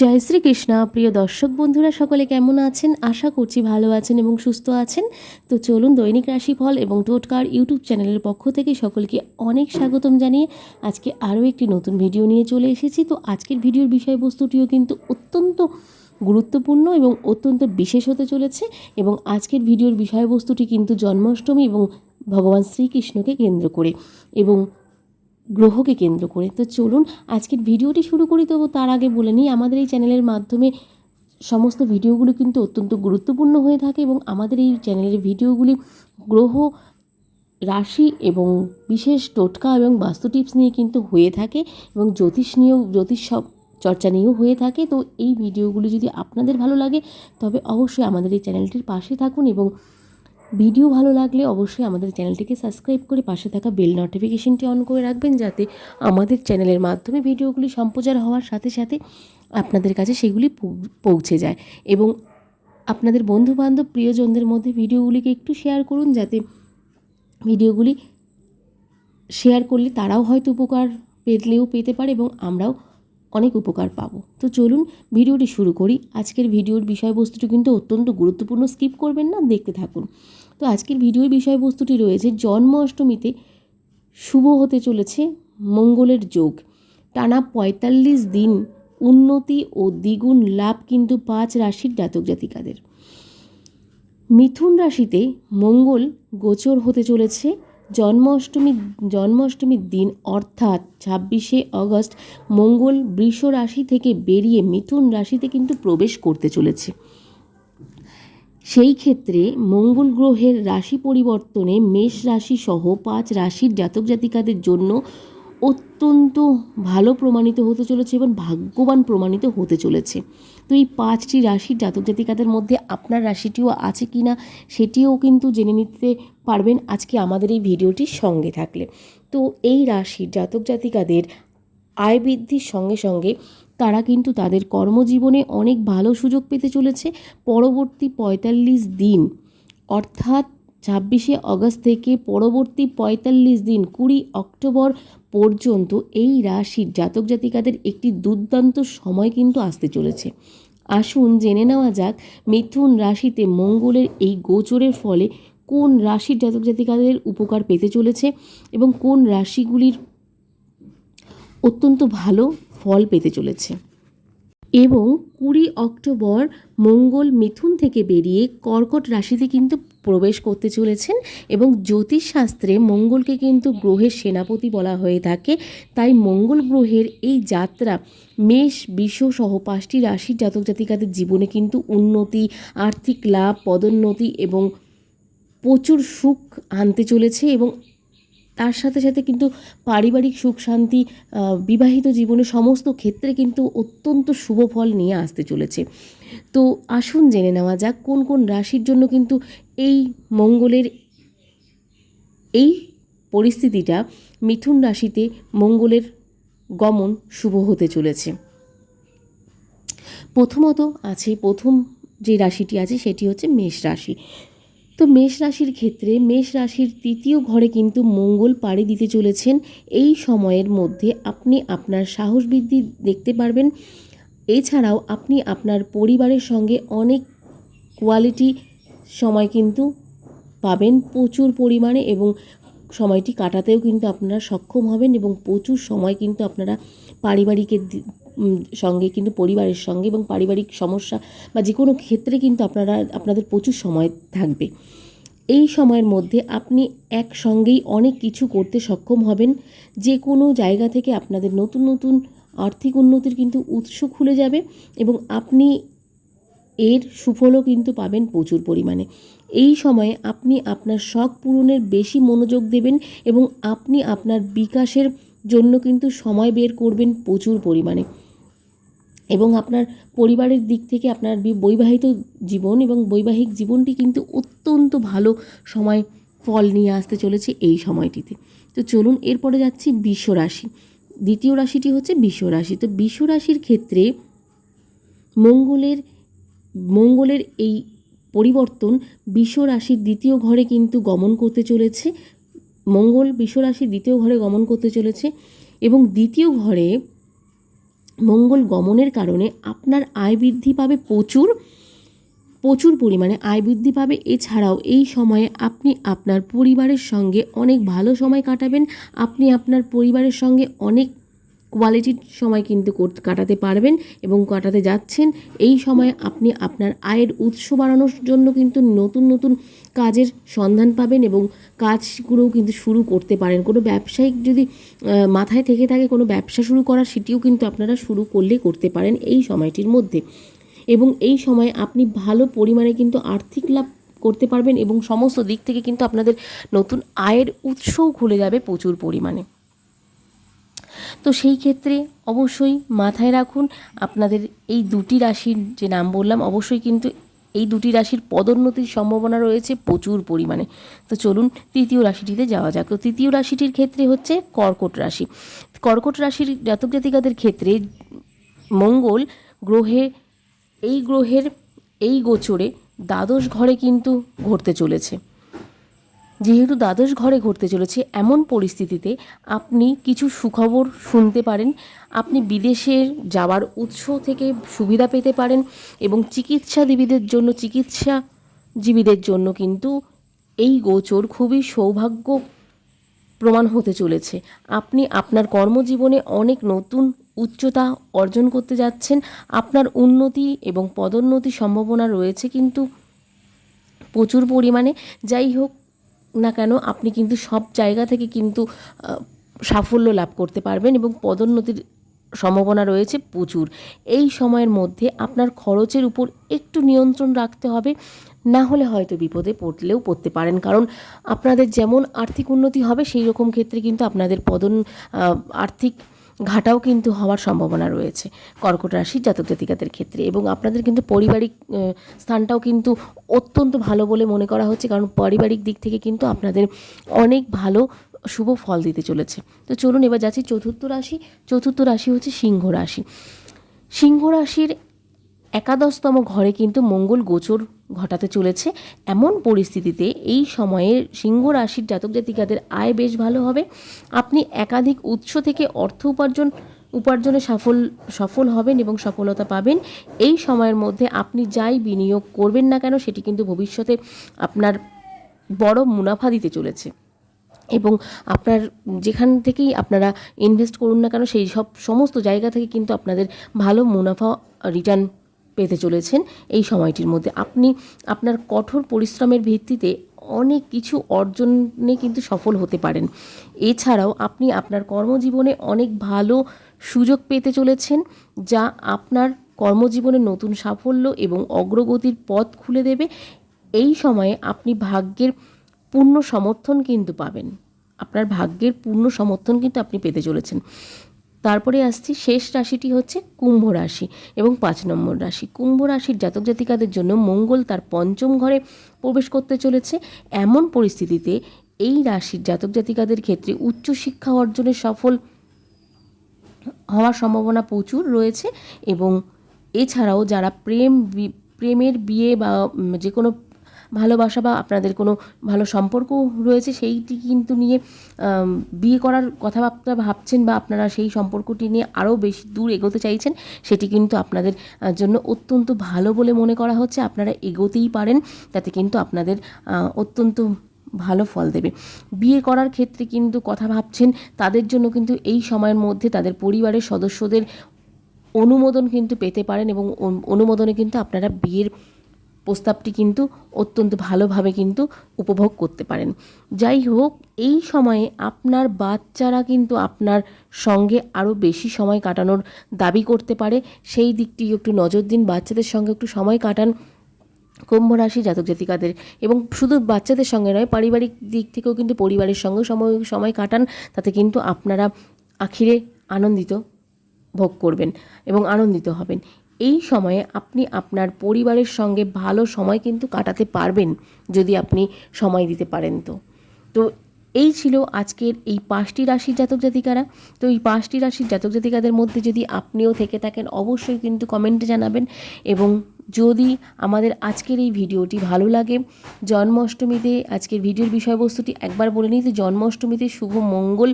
জয় শ্রীকৃষ্ণ। প্রিয় দর্শক বন্ধুরা, সকলে কেমন আছেন? আশা করছি ভালো আছেন এবং সুস্থ আছেন। তো চলুন দৈনিক রাশিফল এবং টোটকার ইউটিউব চ্যানেলের পক্ষ থেকে সকলকে অনেক স্বাগতম জানিয়ে আজকে আরও একটি নতুন ভিডিও নিয়ে চলে এসেছি। তো আজকের ভিডিওর বিষয়বস্তুটিও কিন্তু অত্যন্ত গুরুত্বপূর্ণ এবং অত্যন্ত বিশেষ হতে চলেছে এবং আজকের ভিডিওর বিষয়বস্তুটি কিন্তু জন্মাষ্টমী এবং ভগবান শ্রীকৃষ্ণকে কেন্দ্র করে। এবং গ্রহকে কেন্দ্র করে। তো চলুন, আজকের ভিডিওটি শুরু করি। তবু তার আগে বলে নিই, আমাদের এই চ্যানেলের মাধ্যমে সমস্ত ভিডিওগুলো কিন্তু অত্যন্ত গুরুত্বপূর্ণ হয়ে থাকে এবং আমাদের এই চ্যানেলের ভিডিওগুলি গ্রহ, রাশি এবং বিশেষ টোটকা এবং বাস্তু টিপস নিয়ে কিন্তু হয়ে থাকে এবং জ্যোতিষ নিয়েও, জ্যোতিষ সব চর্চা নিয়েও হয়ে থাকে। তো এই ভিডিওগুলি যদি আপনাদের ভালো লাগে, তবে অবশ্যই আমাদের এই চ্যানেলটির পাশে থাকুন এবং ভিডিও ভালো লাগলে অবশ্যই আমাদের চ্যানেলটিকে সাবস্ক্রাইব করে পাশে থাকা বেল নোটিফিকেশনটি অন করে রাখবেন যাতে আমাদের চ্যানেলের মাধ্যমে ভিডিওগুলি সম্প্রচার হওয়ার সাথে সাথে আপনাদের কাছে সেগুলি পৌঁছে যায়। এবং আপনাদের বন্ধুবান্ধব, প্রিয়জনদের মধ্যে ভিডিওগুলিকে একটু শেয়ার করুন যাতে ভিডিওগুলি শেয়ার করলে তারাও হয়তো উপকার পেলেও পেতে পারে এবং আমরাও অনেক উপকার পাবো। তো চলুন ভিডিওটি শুরু করি। আজকের ভিডিওর বিষয়বস্তুটি কিন্তু অত্যন্ত গুরুত্বপূর্ণ, স্কিপ করবেন না, দেখতে থাকুন। তো আজকের ভিডিওর বিষয়বস্তুটি রয়েছে, জন্ম অষ্টমীতে শুভ হতে চলেছে মঙ্গলের যোগ। টানা পঁয়তাল্লিশ দিন উন্নতি ও দ্বিগুণ লাভ কিন্তু পাঁচ রাশির জাতক জাতিকাদের। মিথুন রাশিতে মঙ্গল গোচর হতে চলেছে জন্মাষ্টমী, জন্মাষ্টমীর দিন অর্থাৎ ছাব্বিশে অগস্ট মঙ্গল বৃষ রাশি থেকে বেরিয়ে মিথুন রাশিতে কিন্তু প্রবেশ করতে চলেছে। সেই ক্ষেত্রে মঙ্গল গ্রহের রাশি পরিবর্তনে মেষ রাশি সহ পাঁচ রাশির জাতক জাতিকাদের জন্য অত্যন্ত ভালো প্রমাণিত হতে চলেছে এবং ভাগ্যবান প্রমাণিত হতে চলেছে। তো এই পাঁচটি রাশির জাতক জাতিকাদের মধ্যে আপনার রাশিটিও আছে কি না সেটিও কিন্তু জেনে নিতে পারবেন আজকে আমাদের এই ভিডিওটির সঙ্গে থাকলে। তো এই রাশির জাতক জাতিকাদের আয় বৃদ্ধির সঙ্গে সঙ্গে তারা কিন্তু তাদের কর্মজীবনে অনেক ভালো সুযোগ পেতে চলেছে। পরবর্তী পঁয়তাল্লিশ দিন, অর্থাৎ ছাব্বিশে অগস্ট থেকে পরবর্তী পঁয়তাল্লিশ দিন, কুড়ি অক্টোবর পর্যন্ত এই রাশির জাতক জাতিকাদের একটি দুর্দান্ত সময় কিন্তু আসতে চলেছে। আসুন জেনে নেওয়া যাক, মিথুন রাশিতে মঙ্গলের এই গোচরের ফলে কোন রাশির জাতক জাতিকাদের উপকার পেতে চলেছে এবং কোন রাশিগুলির অত্যন্ত ভালো ফল পেতে চলেছে। এবং কুড়ি অক্টোবর মঙ্গল মিথুন থেকে বেরিয়ে কর্কট রাশিতে কিন্তু প্রবেশ করতে চলেছেন এবং জ্যোতিষশাস্ত্রে মঙ্গলকে কিন্তু গ্রহের সেনাপতি বলা হয়ে থাকে। তাই মঙ্গল গ্রহের এই যাত্রা মেষ বিশ্ব সহ পাঁচটি রাশির জাতক জাতিকাদের জীবনে কিন্তু উন্নতি, আর্থিক লাভ, পদোন্নতি এবং প্রচুর সুখ আনতে চলেছে এবং তার সাথে সাথে কিন্তু পারিবারিক সুখ শান্তি বিবাহিত জীবনে সমস্ত ক্ষেত্রে কিন্তু অত্যন্ত শুভ ফল নিয়ে আসতে চলেছে। তো আসুন জেনে নেওয়া যাক কোন কোন রাশির জন্য কিন্তু এই মঙ্গলের এই পরিস্থিতিটা মিথুন রাশিতে মঙ্গলের গমন শুভ হতে চলেছে। প্রথমত আছে, প্রথম যে রাশিটি আছে সেটি হচ্ছে মেষ রাশি। তো মেষ রাশির ক্ষেত্রে মেষ রাশির তৃতীয় ঘরে কিন্তু মঙ্গল পাড়ি দিতে চলেছেন। এই সময়ের মধ্যে আপনি আপনার সাহস বৃদ্ধি দেখতে পারবেন। এছাড়াও আপনি আপনার পরিবারের সঙ্গে অনেক কোয়ালিটি সময় কিন্তু পাবেন প্রচুর পরিমাণে এবং সময়টি কাটাতেও কিন্তু আপনারা সক্ষম হবেন এবং প্রচুর সময় কিন্তু আপনারা পারিবারিকের সঙ্গে কিন্তু পরিবারের সঙ্গে এবং পারিবারিক সমস্যা বা যে কোনো ক্ষেত্রে কিন্তু আপনারা, আপনাদের প্রচুর সময় থাকবে। এই সময়ের মধ্যে আপনি একসঙ্গেই অনেক কিছু করতে সক্ষম হবেন। যে কোনো জায়গা থেকে আপনাদের নতুন নতুন আর্থিক উন্নতির কিন্তু উৎস খুলে যাবে এবং আপনি এর সুফলও কিন্তু পাবেন প্রচুর পরিমাণে। এই সময়ে আপনি আপনার শখ পূরণের বেশি মনোযোগ দেবেন এবং আপনি আপনার বিকাশের জন্য কিন্তু সময় বের করবেন প্রচুর পরিমাণে। এবং আপনার পরিবারের দিক থেকে আপনার বি- বৈবাহিক জীবন এবং বৈবাহিক জীবনটি কিন্তু অত্যন্ত ভালো সময় ফল নিয়ে আসতে চলেছে এই সময়টিতে। তো চলুন এরপরে যাচ্ছি বিশ্ব রাশি। দ্বিতীয় রাশিটি হচ্ছে বিশ্ব রাশি। তো বিশ্ব রাশির ক্ষেত্রে মঙ্গলের মঙ্গলের এই পরিবর্তন রাশির দ্বিতীয় ঘরে কিন্তু গমন করতে চলেছে। মঙ্গল রাশির দ্বিতীয় ঘরে গমন করতে চলেছে এবং দ্বিতীয় ঘরে মঙ্গল গমনের কারণে আপনার আয় বৃদ্ধি পাবে প্রচুর প্রচুর পরিমাণে আয় বৃদ্ধি পাবে। এছাড়াও এই সময়ে আপনি আপনার পরিবারের সঙ্গে অনেক ভালো সময় কাটাবেন। আপনি আপনার পরিবারের সঙ্গে অনেক কোয়ালিটির সময় কিন্তু কাটাতে পারবেন এবং কাটাতে যাচ্ছেন। এই সময় আপনি আপনার আয়ের উৎস বাড়ানোর জন্য কিন্তু নতুন নতুন কাজের সন্ধান পাবেন এবং কাজগুলোও কিন্তু শুরু করতে পারেন। কোনো ব্যবসায়িক যদি মাথায় থেকে থাকে কোনো ব্যবসা শুরু করার সেটিও কিন্তু আপনারা শুরু করলে করতে পারেন এই সময়টির মধ্যে। এবং এই সময় আপনি ভালো পরিমাণে কিন্তু আর্থিক লাভ করতে পারবেন এবং সমস্ত দিক থেকে কিন্তু আপনাদের নতুন আয়ের উৎসও খুলে যাবে প্রচুর পরিমাণে। তো সেই ক্ষেত্রে অবশ্যই মাথায় রাখুন, আপনাদের এই দুটি রাশির যে নাম বললাম, অবশ্যই কিন্তু এই দুটি রাশির পদোন্নতির সম্ভাবনা রয়েছে প্রচুর পরিমাণে। তো চলুন তৃতীয় রাশিটিতে যাওয়া যাক। তো তৃতীয় রাশিটির ক্ষেত্রে হচ্ছে কর্কট রাশি। কর্কট রাশির জাতক জাতিকাদের ক্ষেত্রে মঙ্গল গ্রহে, এই গ্রহের এই গোচরে দ্বাদশ ঘরে কিন্তু ঘটতে চলেছে। যেহেতু দ্বাদশ ঘরে ঘটতে চলেছে এমন পরিস্থিতিতে আপনি কিছু সুখবর শুনতে পারেন, আপনি বিদেশে যাওয়ার উৎস থেকে সুবিধা পেতে পারেন এবং চিকিৎসাজীবীদের জন্য চিকিৎসাজীবীদের জন্য কিন্তু এই গোচর খুবই সৌভাগ্য প্রমাণ হতে চলেছে। আপনি আপনার কর্মজীবনে অনেক নতুন উচ্চতা অর্জন করতে যাচ্ছেন, আপনার উন্নতি এবং পদোন্নতি সম্ভাবনা রয়েছে কিন্তু প্রচুর পরিমাণে। যাই হোক না কেন, আপনি কিন্তু সব জায়গা থেকে কিন্তু সাফল্য লাভ করতে পারবেন এবং পদোন্নতির সম্ভাবনা রয়েছে প্রচুর। এই সময়ের মধ্যে আপনার খরচের উপর একটু নিয়ন্ত্রণ রাখতে হবে, না হলে হয়তো বিপদে পড়লেও পড়তে পারেন। কারণ আপনাদের যেমন আর্থিক উন্নতি হবে সেই রকম ক্ষেত্রে কিন্তু আপনাদের পদন আর্থিক ঘাটাও কিন্তু হওয়ার সম্ভাবনা রয়েছে। কর্কট রাশির জাতক জাতিকাদের ক্ষেত্রে এবং আপনাদের কিন্তু পারিবারিক স্থানটাও কিন্তু অত্যন্ত ভালো বলে মনে করা হচ্ছে কারণ পারিবারিক দিক থেকে কিন্তু আপনাদের অনেক ভালো, শুভ ফল দিতে চলেছে। তো চলুন এবার যাচ্ছি চতুর্থ রাশি। চতুর্থ রাশি হচ্ছে সিংহ রাশি। সিংহ রাশির একাদশতম ঘরে কিন্তু মঙ্গল গোচর ঘটাতে চলেছে। এমন পরিস্থিতিতে এই সময়ে সিংহ রাশির জাতক জাতিকাদের আয় বেশ ভালো হবে। আপনি একাধিক উৎস থেকে অর্থ উপার্জন, উপার্জনে সফল সফল হবেন এবং সফলতা পাবেন। এই সময়ের মধ্যে আপনি যাই বিনিয়োগ করবেন না কেন, সেটি কিন্তু ভবিষ্যতে আপনার বড় মুনাফা দিতে চলেছে। এবং আপনার যেখান থেকেই আপনারা ইনভেস্ট করুন না কেন, সেই সব, সমস্ত জায়গা থেকে কিন্তু আপনাদের ভালো মুনাফা রিটার্ন পেতে চলেছেন। এই সময়টির মধ্যে আপনি আপনার কঠোর পরিশ্রমের ভিত্তিতে অনেক কিছু অর্জনে কিন্তু সফল হতে পারেন। এছাড়াও আপনি আপনার কর্মজীবনে অনেক ভালো সুযোগ পেতে চলেছেন, যা আপনার কর্মজীবনে নতুন সাফল্য এবং অগ্রগতির পথ খুলে দেবে। এই সময়ে আপনি ভাগ্যের পূর্ণ সমর্থন কিন্তু পাবেন। আপনার ভাগ্যের পূর্ণ সমর্থন কিন্তু আপনি পেতে চলেছেন। তারপরে আসছি, শেষ রাশিটি হচ্ছে কুম্ভ রাশি এবং পাঁচ নম্বর রাশি। কুম্ভ রাশির জাতক জাতিকাদের জন্য মঙ্গল তার পঞ্চম ঘরে প্রবেশ করতে চলেছে। এমন পরিস্থিতিতে এই রাশির জাতক জাতিকাদের ক্ষেত্রে উচ্চশিক্ষা অর্জনে সফল হওয়ার সম্ভাবনা প্রচুর রয়েছে এবং এছাড়াও যারা প্রেম প্রেমের বিয়ে বা যে কোনো ভালোবাসা বা আপনাদের কোনো ভালো সম্পর্ক রয়েছে, সেইটি কিন্তু নিয়ে বিয়ে করার কথাবার্তা ভাবছেন বা আপনারা সেই সম্পর্কটি নিয়ে আরও বেশি দূর এগোতে চাইছেন, সেটি কিন্তু আপনাদের জন্য অত্যন্ত ভালো বলে মনে করা হচ্ছে। আপনারা এগোতেই পারেন, তাতে কিন্তু আপনাদের অত্যন্ত ভালো ফল দেবে। বিয়ে করার ক্ষেত্রে কিন্তু কথা ভাবছেন, তাদের জন্য কিন্তু এই সময়ের মধ্যে তাদের পরিবারের সদস্যদের অনুমোদন কিন্তু পেতে পারেন এবং অনুমোদনে কিন্তু আপনারা বিয়ের প্রস্তাবটি কিন্তু অত্যন্ত ভালোভাবে কিন্তু উপভোগ করতে পারেন। যাই হোক, এই সময়ে আপনার বাচ্চারা কিন্তু আপনার সঙ্গে আরও বেশি সময় কাটানোর দাবি করতে পারে। সেই দিকটি একটু নজর দিন, বাচ্চাদের সঙ্গে একটু সময় কাটান কুম্ভ রাশি জাতক জাতিকাদের এবং শুধু বাচ্চাদের সঙ্গে নয়, পারিবারিক দিক থেকেও কিন্তু পরিবারের সঙ্গে সময় সময় কাটান, তাতে কিন্তু আপনারা আখিরে আনন্দিত ভোগ করবেন এবং আনন্দিত হবেন। এই সময়ে আপনি আপনার পরিবারের সঙ্গে ভালো সময় কিন্তু কাটাতে পারবেন যদি আপনি সময় দিতে পারেন তো। তো এই ছিল আজকের এই পাঁচটি রাশির জাতক জাতিকারা। তো এই পাঁচটি রাশির জাতক জাতিকাদের মধ্যে যদি আপনিও থেকে থাকেন, অবশ্যই কিন্তু কমেন্টে জানাবেন এবং যদি আমাদের আজকের এই ভিডিওটি ভালো লাগে, জন্মাষ্টমীতে আজকের ভিডিওর বিষয়বস্তুটি একবার বলে নিই যে জন্মাষ্টমীতে শুভ মঙ্গল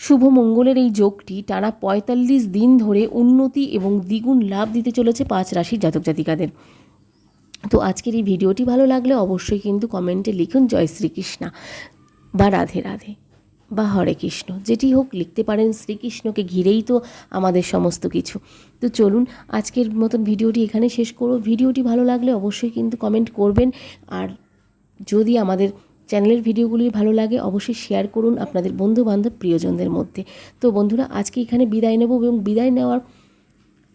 শুভ মঙ্গলের এই যোগটি টানা পঁয়তাল্লিশ দিন ধরে উন্নতি এবং দ্বিগুণ লাভ দিতে চলেছে পাঁচ রাশির জাতক জাতিকাদের। তো আজকের এই ভিডিওটি ভালো লাগলে অবশ্যই কিন্তু কমেন্টে লিখুন, জয় শ্রীকৃষ্ণা বা রাধে রাধে বা হরে কৃষ্ণ যেটি হোক, লিখতে পারেন, শ্রীকৃষ্ণকে ঘিরেই তো আমাদের সমস্ত কিছু তো চলুন, আজকের মতন ভিডিওটি এখানে শেষ করব। ভিডিওটি ভালো লাগলে অবশ্যই কিন্তু কমেন্ট করবেন। আর যদি আমাদের চ্যানেলের ভিডিওগুলি ভালো লাগে, অবশ্যই শেয়ার করুন আপনাদের বন্ধু বান্ধব প্রিয়জনদের মধ্যে। তো বন্ধুরা, আজকে এখানে বিদায় নেব এবং বিদায় নেওয়ার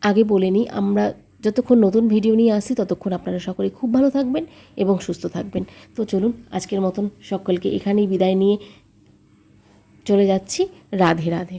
আগে বলে নিই, আমরা যতক্ষণ নতুন ভিডিও নিয়ে আসি ততক্ষণ আপনারা সকলে খুব ভালো থাকবেন এবং সুস্থ থাকবেন। তো চলুন, আজকের মতন সকলকে এখানেই বিদায় নিয়ে চলে যাচ্ছি। রাধে রাধে।